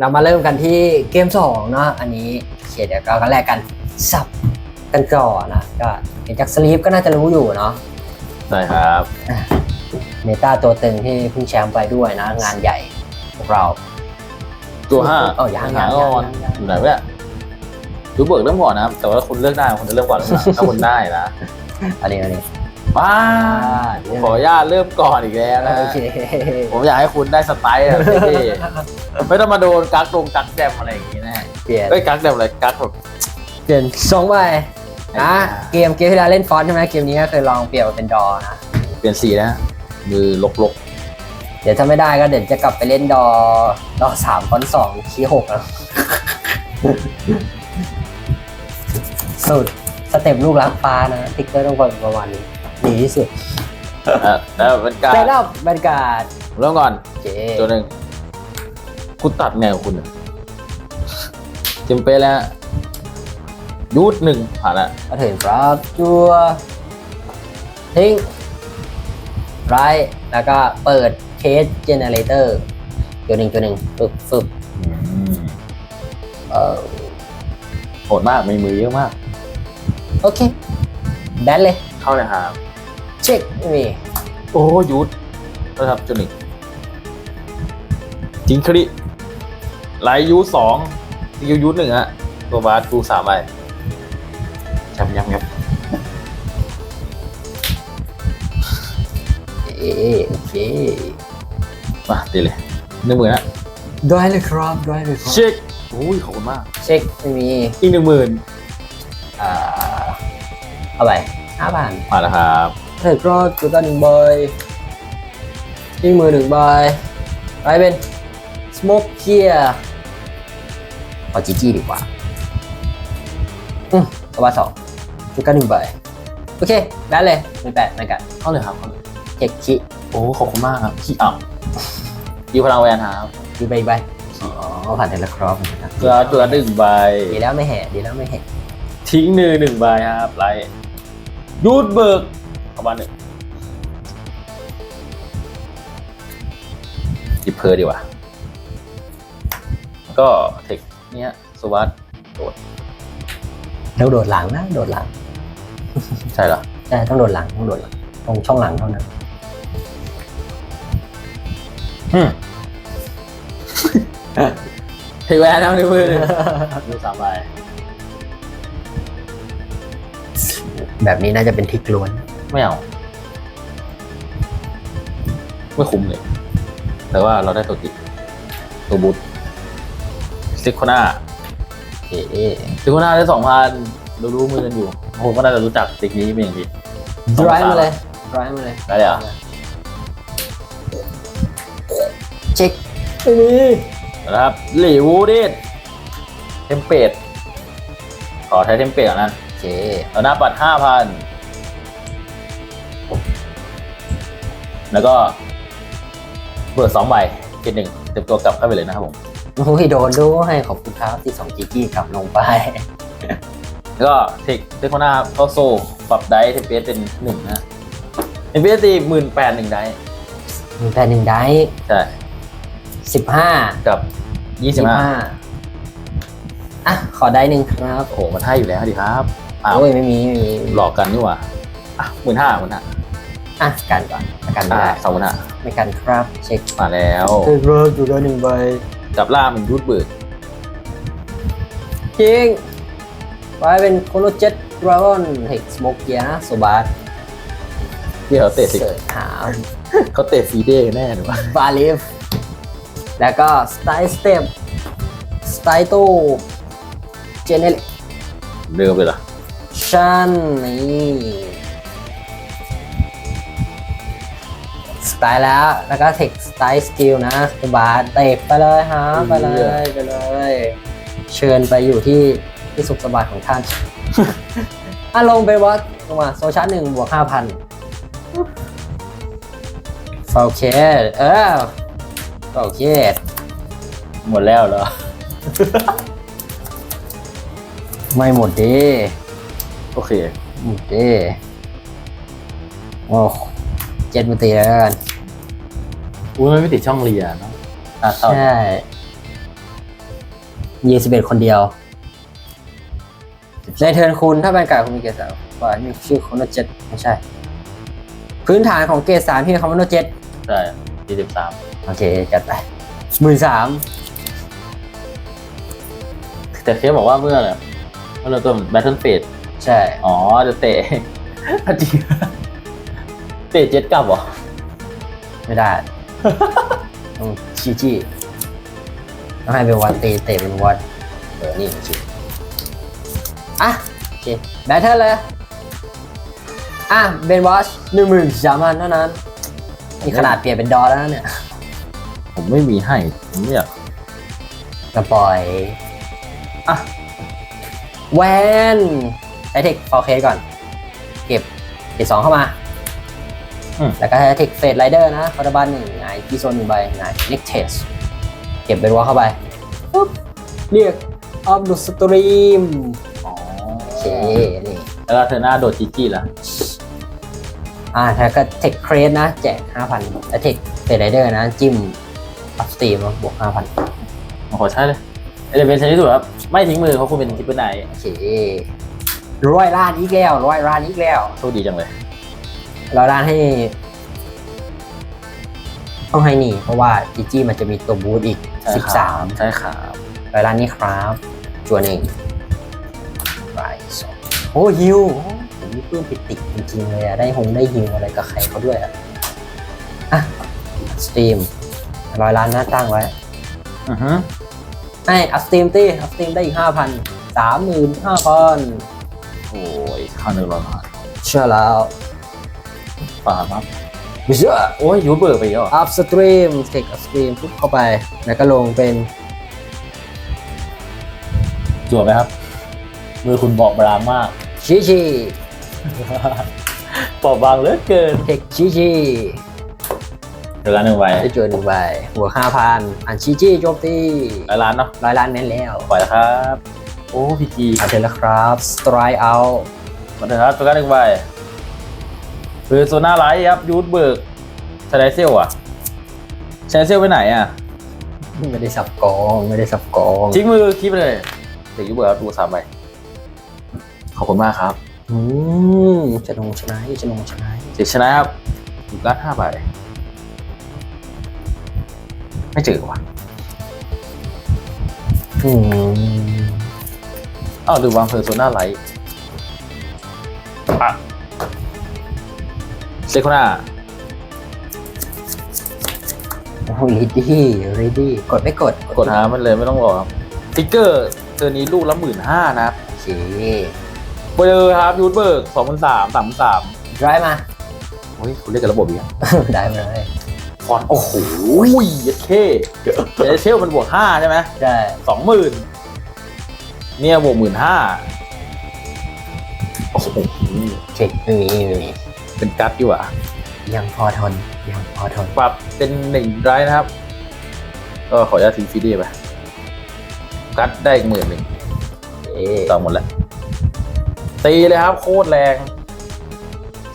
เรามาเริ่มกันที่เกมสองเนาะอันนี้โอเคเดี๋ยวเราก็แลกกันสับกันก่อนนะก็เห็นจากสลีปก็น่าจะรู้อยู่เนาะใช่ครับเมตาตัวตึงที่เพิ่งแชมป์ไปด้วยนะ งานใหญ่พวกเรา ตัวห้าเอ้ายังหายังก่อนยังยังอยู่ไหนวะเนี่ยดูเบิกเริ่มก่อนนะครับแต่ว่าคุณเลือกได้คุณจะเริ่มก่อนหรือเปล่าถ้าคุณได้นะอันนี้อันนี้ ว้าผมขออนุญาตเริ่มก่อนอีกแล้วนะโอเคผมอยากให้คุณได้สไตล์แบบเท่ๆไม่ต้องมาโดนกักตรงกักแดมอะไรอย่างงี้นะเปลี่ยนเอ้ยกักแดมอะไรกักแบบ เปลี่ยนสองใบนะอ่าเกมเกมที่เราเล่นฟอนต์ใช่ไหมเกมนี้ก็เคยลองเปลี่ยนมาเป็นดอนะเปลี่ยนสีนะมือลกเดี๋ยวถ้าไม่ได้ก็เดี๋ยวจะกลับไปเล่นดอดอสามฟอนต์สองคีย์หกแล้วสุดสเต็ปลูกรักฟ้านะติ๊กเกอร์ต้องประมาณนี้ ดีที่สุดๆอะแล้วเป็นการเซตอัพบรรยากาศเริ่มก่อนเจตัวหนึ่งคุณตัดแนวคุณอะเจมเป้แล้วยูดหนึ่งผ่านละมาถึงครับจัวทิ้งไรแล้วก็เปิดเคสเจเนเรเตอร์ตัวหนึ่งตัวหนึ่งฝึกฝึกอืมเออโหดมากมีมือเยอะมาก โอเค แบนเลย เข้าเลยครับ เช็คไม่มีโอ้ยูดนะครับจุดหนึ่งจิงคริไลท์ยูดสองซิวยูดหนึ่งฮะตัวบาสกูสามใบยับยับยับเอโอเคมาตีเลยหนึ่งหมื่นฮะได้เลยครับได้เลยครับเช็คโอ้ยขอบคุณมาก เช็คไม่มีอีกหนึ่งหมื่นอ่าเอาไปห้าพันมาแล้วครับ เฮ้ยก็จุดละหนึ่งใบยิงมือหนึ่งใบไปเป็นสโมกเกียร์เอาจีจี้ดีกว่า อืมตัวสองจุดกันหนึ่งใบ โอเค ได้เลยไม่แปดไม่กัดเข้าเลยครับเข้าเลยเจ็กคิโอ้ ขอบคุณมากครับพี่อ่ำยูพลังแวนครับดูใบใบอ๋อ ผ่านเทเลครอปนะครับตัวตัวหนึ่งใบ ดีแล้วไม่แห่ดีแล้วไม่แห่ทิ้งมือหนึ่งใบครับไลท์ยูดเบิร์ก ประมาณหนึ่งหยิบเพอดีกว่า ก็เทคเนี้ยสวัสดโดดแล้วโดดหลังนะ โดดหลัง ใช่เหรอ ใช่ต้องโดดหลังต้องโดดหลังตรงช่องหลังเท่านั้น อืมเทคแวนเอาในมือหนึ่งมือสามใบแบบนี้น่าจะเป็นทิกล้วน ไม่เอา ไม่คุ้มเลย แต่ว่าเราได้ตัวติดตัวบูทซิคโคนาเอ๊ะซิคโคนาได้สองพันรู้รู้มือกันอยู่ผมก็น่าจะรู้จักติกนี้เป็นอย่างดีดรายมาเลยดรายมาเลยได้เลยเหรอเช็คไม่มีนะครับหลีวูดิสเทมเพลตขอใช้เทมเพลตก่อนนะโอเคเอาหน้าปัดห้าพัน แล้วก็เบิร์ดสองใบเกตหนึ่งเต็มตัวกลับเข้าไปเลยนะครับผมโอ้ยโดนด้วยขอบคุณครับที่สองจีกี้กลับลงไป แล้วก็เทคเทคโคนาเข้าโซ่ปรับไดเทมเพลตเป็นหนึ่งนะเทมเพลตตีหมื่นแปดหนึ่งไดมีแต่หนึ่งได้ใช่สิบห้ากับยี่สิบห้าอะขอได้หนึ่งครับโอ้โหมันให้อยู่แล้วดีครับอ้าวโอ้ยไม่มีไม่มีหลอกกันนี่หว่าอะหมื่นห้าหมื่นห้า อะกันก่อนกันไม่อ่าได้สองหมื่นห้าไม่กันครับเช็คมาแล้วเฮ้ยเบิร์อยู่ได้หนึ่งใบกับล่ามันยูดเบิร์ดจริงไว้เป็นโคโนเจ็ตดราก้อนเฮกสโมกเกียร์นะโซบาร์ที่เขาเตะสิเสิร์ชหาเขาเตะฟีเด้แน่หรือว่าบาลิฟแล้วก็สไตล์สเต็ปสไตล์ตู้เจเนเรเดิมเลยเหรอ ชันนี่ ตล์แล้ว แล้วก็เทคสไตล์สกิลนะสบาร์เตะไปเลยฮะไปเลยไปเลย เชิญไปอยู่ที่ที่สุขสบายของท่านอะลงไปวัดลงมาโซชาร์หนึ่งบวกห้าพันโอเคเออโอเคหมดแล้วเหรอ ไม่หมดดีโอเคหมดดีโอ้เจ็ดมาตีแล้วกัน อุ้ยมันไม่ติดช่องเรียนเนาะอะเข้าใช่ยี่สิบเอ็ดคนเดียว ในเทิร์นคุณถ้าแบนการ์ดคุณมีเกรดสามฝ่ายมีชื่อคอนโนเจ็ดไม่ใช่ พื้นฐานของเกรดสามที่คอนโนเจ็ดใช่ยี่สิบสามโอเคจัดไปหมื่นสามแต่เคสบอกว่าเมื่อเนี่ยเมื่อเราตัวแบทเทิลเฟดใช่ อ๋อจะเตะ จริงเตะเจ็ดกลับเหรอ ไม่ได้ ต้องจีจีต้องให้เป็นวันตีเตะเป็นวันเออนี่จีอะโอเคแบทเทิลเลยอะเบนวอชหนึ่งหมื่นสามพันเท่านั้นนี่ขนาดเปลี่ยนเป็นดอแล้วนะเนี่ยผมไม่มีให้ผมไม่อยากกระปล่อยอะแวนไอเทคฟอร์เคสก่อน เก็บเก็บสองเข้ามา อืม แล้วก็ไอเทคเฟสไรเดอร์นะคาร์บันหนึ่งไงที่โซนหนึ่งใบไงเล็กเทสเก็บเป็นวอลเข้าไปปุ๊บเรียกออฟดูสตรีมอ๋อโอเคนี่ แล้วก็เธอหน้าโดดจีจี้ละอ่าถ้าก็เทคเครสนะ แจก 5,000แล้วเทคเฟสไรเดอร์นะ จิ้มอัพสตรีมบวก 5,000ผมขอใช้เลยเอเลเวนชนิดสุดครับไม่ทิ้งมือเพราะคุณเป็นทิปเปิลไนท์โอเคร้อยล้านอีกแล้วร้อยล้านอีกแล้ว โชคดีจังเลย เราด้านให้ ต้องให้นี่เพราะว่าจีจี้มันจะมีตัวบูทอีกใช่ครับ13ใช่ครับร้อยล้านนี้ครับจวนหนึ่งไรสองโอ้ฮิวผมนี่ปลื้มปิติจริงๆเลยอะได้หงได้ฮิวอะไรกับใครเขาด้วยอะอะสตรีมร้อยล้านหน้าตั้งไว้อือฮึให้อัพสตรีมตีอัพสตรีมได้อีกห้าพันสามหมื่นห้าพันโอ้ยข้าวหนึ่งร้อยบาทเชื่อแล้ว ป่าครับไม่เชื่อโอ้ยยูเบอร์ไปอีกแล้วเหรออัพสตรีมเทคอัพสตรีมปุ๊บเข้าไป แล้วก็ลงเป็นจั่วไหมครับ มือคุณบอกบรามาก ชิชิบอบบางเหลือเกิน เทคชิชิเดี๋ยวร้านหนึ่งไว้ได้จวนหนึ่งใบหัวห้าพันอันชิชิโจมตีร้อยล้านเนาะร้อยล้านแน่นแล้วปล่อยแล้วครับ โอ้พีจีเอาเถอะแล้วครับสไตร์เอามาเถอะครับตัวการหนึ่งใบ คือโซน่าไลท์ครับยูทเบิร์กชไดเซลอะชไดเซลไปไหนอะไม่ได้สับกองไม่ได้สับกองทิ้งมือคลิปไปเลยเด็กยูเบิร์กครับดูสามใบขอบคุณมากครับ อืมจะลงชนะจะลงชนะเด็กชนะครับดูการ์ดห้าใบไม่เจอว่ะอืมอ้าวดูวางเพอร์โซน่าไลท์ เซโคนาโอ้ยรีดี้รีดี้กดไม่กดกดหามันเลยไม่ต้องรอครับติ๊กเกอร์เจอนี้ลูกละหมื่นห้านะครับโอเคเบอร์ครับยูทเบิร์กสองพันสามสามสามดรายมาโอ้ยคุณเรียกกับระบบอีกอะได้มาเลยฟอนต์โอ้โหเยัดเข้เยัดเชลมันบวกห้าใช่ไหมได้สองหมื่นเนี่ยบวกหมื่นห้าโอ้โหเช็คไม่มีไม่มี เป็นกัดอยู่อะยังพอทนยังพอทนปรับเป็นหนึ่งไรนะครับ ก็ขออนุญาตทิ้งฟีดีไปกัดได้อีกหมื่นหนึ่งเอ๊ะต่อหมดแล้ว ตีเลยครับ โคตรแรง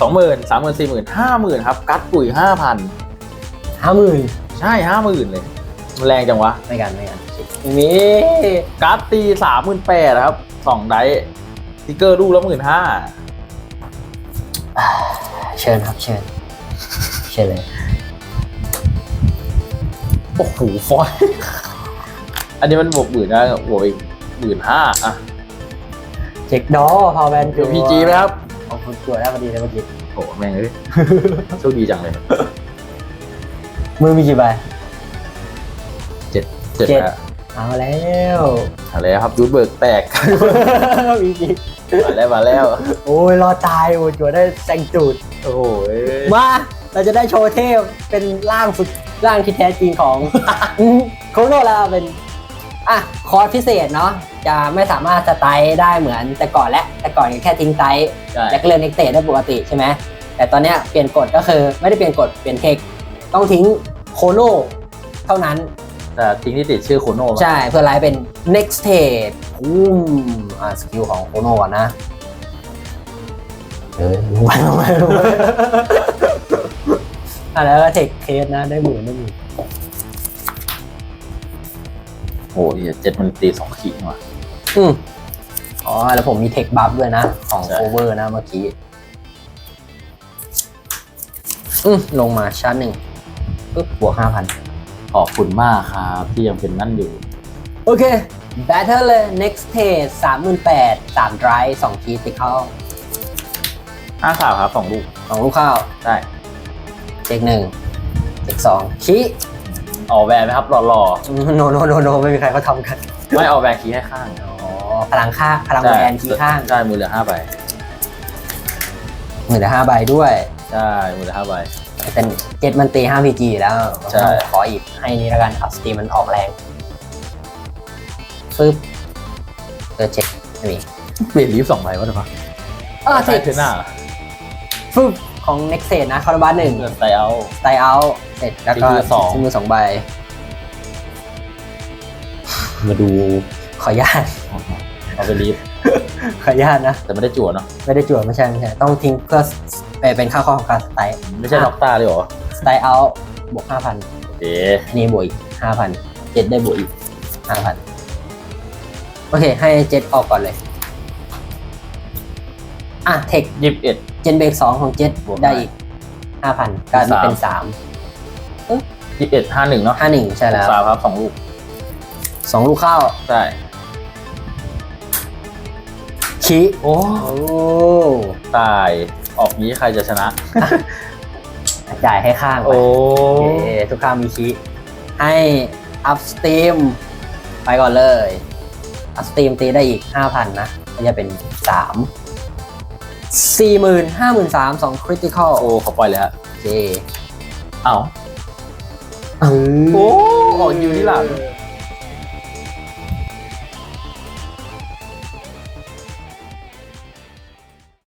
สองหมื่นสามหมื่นสี่หมื่นห้าหมื่นครับ กัดปุ๋ยห้าพันห้าหมื่นใช่ห้าหมื่นเลยมันแรงจังวะ ไม่กันไม่กันเช็คมีการ์ดตีสามหมื่นแปดครับสองไดส์สติ๊กเกอร์ลูกละหมื่นห้า เชิญครับ เชิญ เชิญเลย โอ้โหฟอยอันนี้มันบวกหมื่นนะบวกอีกหมื่นห้าอะเช็คดอพาวแวนเดี๋ยวพีจีไหมครับเอาคุณตัวได้พอดีเลยเมื่อกี้ โอ้แม่งเอ้ยโชคดีจังเลยมือมีกี่ใบเจ็ดเจ็ดเจ็ดแล้ว เอาแล้วอะไรครับยูทเบิร์กแตกมีจริงมาแล้วมาแล้ว โอ้ยรอตายโอ้ยจัวได้แซงจูดโอ้โหเอ้ยมาเราจะได้โชว์เทพเป็นร่างสุดร่างที่แท้จริงของโคโนลาเป็นอะคอร์สพิเศษเนาะจะไม่สามารถสไตล์ได้เหมือนแต่ก่อนและแต่ก่อนแค่ทิ้งไตล์ใช่แล้วก็เล่นเน็กเตได้ปกติใช่ไหมแต่ตอนเนี้ยเปลี่ยนกฎก็คือไม่ได้เปลี่ยนกฎเปลี่ยนเทคต้องทิ้งโคโนเท่านั้น แต่ทิ้งที่ติดชื่อโคโน่ใช่เพื่อไลฟ์เป็น next stage อืมอ่าสกิลของโคโนก่อนนะเออรู้ไว้รู้ไว้รู้ไว้อะแล้วก็เทคเคสนะได้หมื่นได้หมื่นโอ้ยเจ็ดมันตีสองขีดว่ะอืมอ๋อ แล้วผมมีเทคบัฟด้วยนะ ของโอเวอร์นะเมื่อกี้ อืมลงมาชาร์จหนึ่งปึ๊บบวกห้าพัน ขอบคุณมากครับที่ยังเป็นนั่นอยู่ โอเค Battle เลย next stage สามหมื่นแปดสาม drive สองทีติดเข้าห้าสามครับสองลูกสองลูกเข้าได้เจ็กหนึ่งเจ็กสองขี้ออกแบรนด์ไหมครับหล่อโนโนโนโนไม่มีใครเขาทำกัน ๆ ไม่ออกแบรนด์คีย์ให้ข้างอ๋อพลังค่าพลังแวนขี้ข้างใช่มือเหลือห้าใบหมื่นละห้าใบด้วย ใช่มือเหลือห้าใบ เป็นเจ็ดมันตีห้าพีจีแล้วใช่ ขออีกให้นี้แล้วกันอัพสตีมันออกแรงปึ๊บเออเจ็ดไม่มีเปลี่ยนลีฟสองใบวะเดี๋ยวก่อนเออใช่เจ็ดเทน่าฟึบของ next stage นะคาร์บานหนึ่งเงินไตเอาสไตล์เอาเสร็จแล้วก็ทิ้งมือสอง ทิ้งมือสองใบ มาดูขออนุญาต เอาไปลีฟขออนุญาตนะ แต่ไม่ได้จั่วเนาะไม่ได้จวดไม่ใช่ไม่ใช่ ต้องทิ้งเพื่อเอ่อเป็นค่าข้อของการสไตล์ไม่ใช่น็อกตาเลยเหรอ สไตล์เอาบวกห้าพันโอเคอันนี้บวกอีกห้าพันเจ็ดได้บวกอีกห้าพันโอเค ให้เจ็ดออกก่อนเลย อะเทคยี่สิบเอ็ดเจนเบรกสองของเจ็ดบวกได้อีกห้าพันกลายมาเป็นสาสามยี่สิบเอ็ดห้าหนึ่งเนาะห้าหนึ่งใช่แล้วสามครับสองลูกสองลูกเข้าใช่ชี้โอ้โอ้ตาย ออกนี้ใครจะชนะ จ่ายให้ข้างไปโอ้โอเคทุกข้างมีชี้ให้อัพสต a มไปก่อนเลยอัพสต a มตีได้อีก 5,000 นะก็จะเป็น 3 40,000 53,000 2 critical โอ้เขาปล่อยเลยฮะโอเคเอ้าเออโอ้ออกยูที่หลัง